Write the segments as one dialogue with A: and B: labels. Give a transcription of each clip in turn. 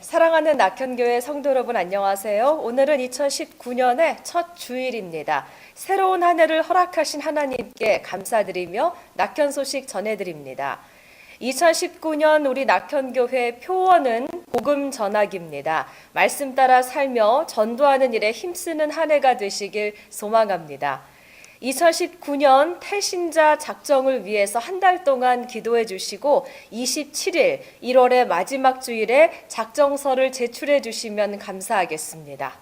A: 사랑하는 낙현교회 성도 여러분 안녕하세요. 오늘은 2019년의 첫 주일입니다. 새로운 한 해를 허락하신 하나님께 감사드리며 낙현 소식 전해드립니다. 2019년 우리 낙현교회 표원은 복음 전하기입니다. 말씀 따라 살며 전도하는 일에 힘쓰는 한 해가 되시길 소망합니다. 2019년 탈신자 작정을 위해서 한 달 동안 기도해 주시고 27일 1월의 마지막 주일에 작정서를 제출해 주시면 감사하겠습니다.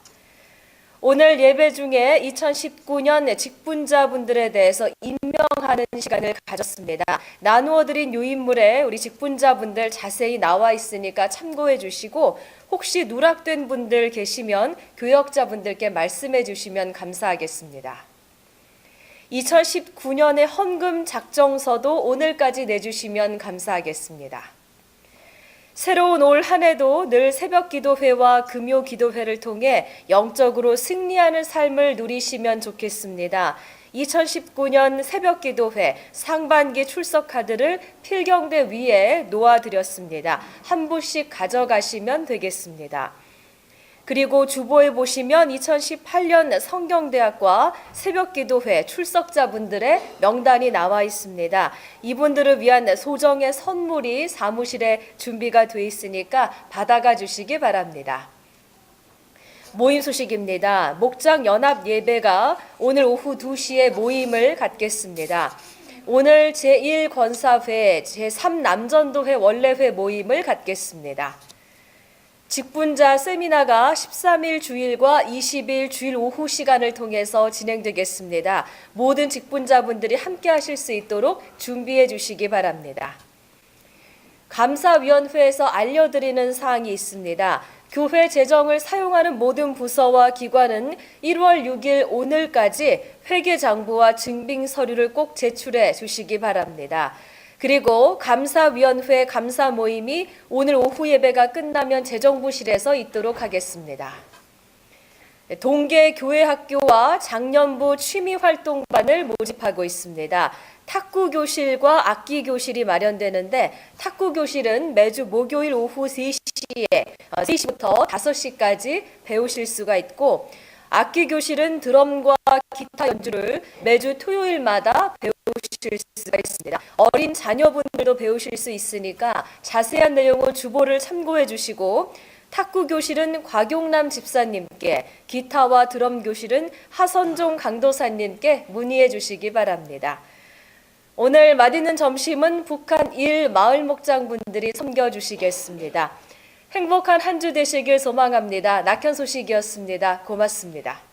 A: 오늘 예배 중에 2019년 직분자분들에 대해서 임명하는 시간을 가졌습니다. 나누어 드린 유인물에 우리 직분자분들 자세히 나와 있으니까 참고해 주시고 혹시 누락된 분들 계시면 교역자분들께 말씀해 주시면 감사하겠습니다. 2019년의 헌금 작정서도 오늘까지 내주시면 감사하겠습니다. 새로운 올 한 해도 늘 새벽 기도회와 금요 기도회를 통해 영적으로 승리하는 삶을 누리시면 좋겠습니다. 2019년 새벽 기도회 상반기 출석 카드를 필경대 위에 놓아드렸습니다. 한 부씩 가져가시면 되겠습니다. 그리고 주보에 보시면 2018년 성경대학과 새벽기도회 출석자분들의 명단이 나와 있습니다. 이분들을 위한 소정의 선물이 사무실에 준비가 돼 있으니까 받아가 주시기 바랍니다. 모임 소식입니다. 목장 연합 예배가 오늘 오후 2시에 모임을 갖겠습니다. 오늘 제1권사회, 제3남전도회 원래회 모임을 갖겠습니다. 직분자 세미나가 13일 주일과 20일 주일 오후 시간을 통해서 진행되겠습니다. 모든 직분자분들이 함께 하실 수 있도록 준비해 주시기 바랍니다. 감사위원회에서 알려드리는 사항이 있습니다. 교회 재정을 사용하는 모든 부서와 기관은 1월 6일 오늘까지 회계 장부와 증빙 서류를 꼭 제출해 주시기 바랍니다. 그리고 감사위원회 감사 모임이 오늘 오후 예배가 끝나면 재정부실에서 있도록 하겠습니다. 동계 교회 학교와 작년부 취미 활동반을 모집하고 있습니다. 탁구 교실과 악기 교실이 마련되는데 탁구 교실은 매주 목요일 오후 3시에 3시부터 5시까지 배우실 수가 있고 악기 교실은 드럼과 기타 연주를 매주 토요일마다 배우 실 수가 있습니다. 어린 자녀분들도 배우실 수 있으니까 자세한 내용은 주보를 참고해 주시고 탁구 교실은 곽용남 집사님께, 기타와 드럼 교실은 하선종 강도사님께 문의해 주시기 바랍니다. 오늘 맛있는 점심은 북한 일 마을 목장 분들이 섬겨 주시겠습니다. 행복한 한 주 되시길 소망합니다. 낙현 소식이었습니다. 고맙습니다.